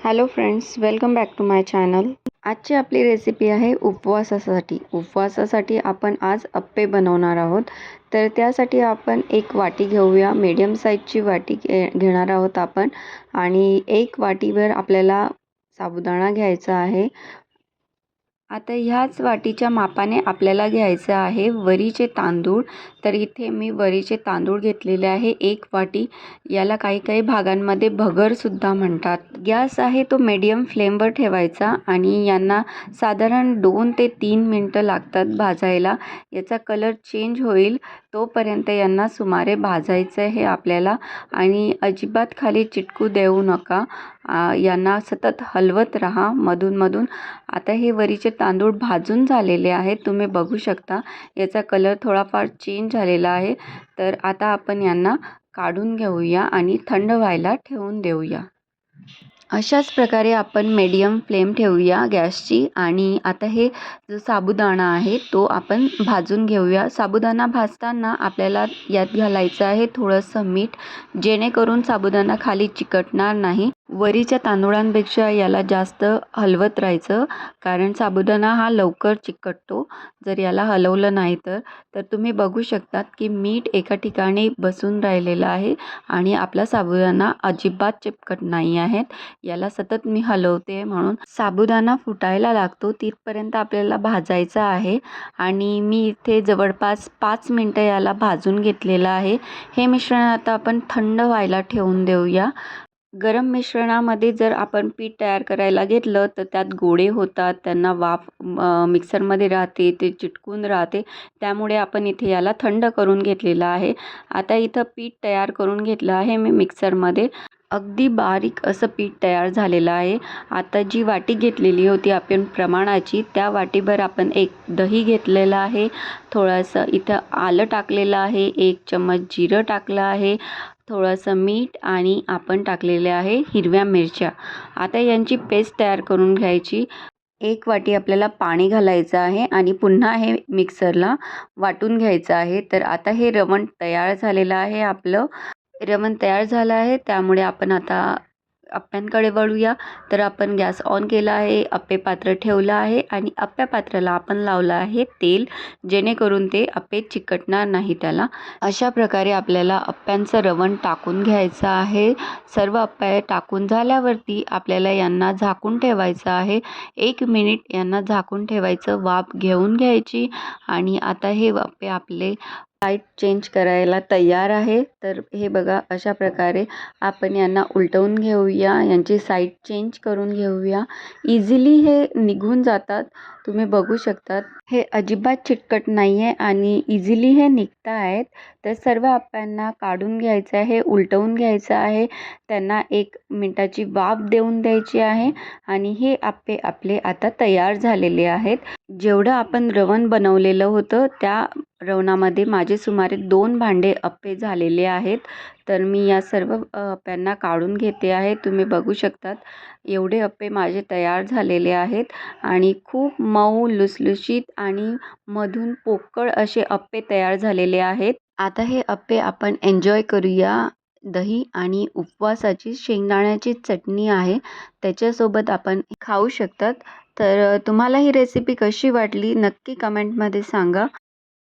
Hello friends welcome back to my channel आजची आपली recipe आहे उपवासासाठी. उपवासासाठी आपण आज अप्पे बनवणार आहोत. तर त्यासाठी आपण एक वाटी घेऊया. मीडियम साईजची वाटी घे घेणार आहोत आपण. आणि एक वाटीभर आपल्याला साबुदाणा घ्यायचा आहे. आता ह्याच वाटीच्या मापाने आपल्याला घ्यायचं आहे वरीचे तांदूळ. तर इथे मी वरीचे तांदूळ घेतलेले आहे. एक वाटी. याला काही काही भागांमध्ये भगरसुद्धा म्हणतात. गॅस आहे तो मीडियम फ्लेमवर ठेवायचा आणि यांना साधारण दोन ते तीन मिनटं लागतात भाजायला. याचा कलर चेंज होईल तोपर्यंत यांना सुमारे भाजायचं आहे आपल्याला. आणि अजिबात खाली चिटकू देऊ नका. यांना सतत हलवत राहा मधूनमधून आता हे वरीचे तांदूळ भाजून झालेले आहेत. तुम्ही बघू शकता. याचा कलर थोडाफार चेंज झालेला आहे. तर आता आपण यांना काढून घेऊया आणि थंड व्हायला ठेवून देऊया. अशाच प्रकारे आपण मीडियम फ्लेम ठेवूया गॅसची आणि आता हे जो साबुदाणा आहे तो आपण भाजून घेऊया. साबुदाणा भाजताना आपल्याला यात घालायचं आहे थोडंसं मीठ जेणेकरून साबुदाणा खाली चिकटणार नाही. वरीच्या तांदूळांपेक्षा याला जास्त हलवत राहायचं. कारण साबुदाणा हा लवकर चिकटतो. जर याला हलवलं नाही तर तर तुम्ही बघू शकतात की मीठ एका ठिकाणी बसून राहिलेलं आहे आणि आपला साबुदाणा अजिबात चिपकट नाही आहेत याला सतत मी हलवते म्हणून साबुदाणा फुटायला लागतो. तिथपर्यंत आपल्याला भाजायचा आहे आणि मी इथे जवळपास पाच मिनटं याला भाजून घेतलेलं आहे. हे मिश्रण आता आपण थंड व्हायला ठेवून देऊया. गरम मिश्रणामध्ये जर आपण पीठ तयार करायला घेतलं तर त्यात गोळे होतात त्यांना वाफ मिक्सरमध्ये राहते ते चिटकून राहते. त्यामुळे आपण इथे याला थंड करून घेतलेलं आहे. आता इथं पीठ तयार करून घेतलं आहे मी मिक्सरमध्ये. अगदी बारीक असं पीठ तयार झालेलं आहे. आता जी वाटी घेतलेली होती आपण प्रमाणाची त्या वाटीभर आपण एक दही घेतलेलं आहे. थोडंसं इथं आलं टाकलेलं आहे. एक चम्मच जिरं टाकलं आहे. थोडंसं मीठ आणि आपण टाकलेले आहे हिरव्या मिरच्या. आता यांची पेस्ट तयार करून घ्यायची. एक वाटी आपल्याला पाणी घालायचं आहे आणि पुन्हा हे मिक्सरला वाटून घ्यायचं आहे. तर आता हे रवण तयार झालेलं आहे आपलं. रवण तयार झालं आहे त्यामुळे आपण आता अप्प्यांकडे वळूया. तर आपण गॅस ऑन केला आहे अप्पे पात्र ठेवलं आहे आणि अप्प्या पात्राला आपण लावलं आहे तेल जेणेकरून ते अप्पे चिकटणार नाही त्याला. अशा प्रकारे आपल्याला अप्प्यांचं रवण टाकून घ्यायचं आहे. सर्व अप्पे टाकून झाल्यावरती आपल्याला यांना झाकून ठेवायचं आहे. एक मिनिट यांना झाकून ठेवायचं वाफ घेऊन घ्यायची आणि आता हे अप्पे आपले साईड चेंज करायला तयार आहे. तर हे बघा अशा प्रकारे आपण यांना उलटवून घेऊया यांची साईड चेंज करून घेऊया. इझिली हे निघून जातात. तुम्ही बघू शकतात. हे अजिबात चिटकट नाही आहे आणि इझिली हे निघत आहेत तर सर्व आप्यांना काढून घ्यायचं आहे उलटवून घ्यायचं आहे. त्यांना एक मिनटाची वाफ देऊन द्यायची आहे आणि हे आप्पे आपले आता तयार झालेले आहेत. जेवढं आपण रवण बनवलेलं होतं त्या रवणामध्ये माझे सुमारे दोन भांडे अप्पे झालेले आहेत. तर मी या सर्व अप्प्यांना काढून घेते आहे. तुम्ही बघू शकतात. एवढे अप्पे माझे तयार झालेले आहेत. आणि खूप मऊ लुसलुशीत आणि मधून पोकळ असे अप्पे तयार झालेले आहेत. आता हे अप्पे आपण एन्जॉय करूया. दही आणि उपवासाची शेंगदाण्याची चटणी आहे. त्याच्यासोबत आपण खाऊ शकतात. तर तुम्हाला ही रेसिपी कशी वाटली नक्की कमेंटमध्ये सांगा.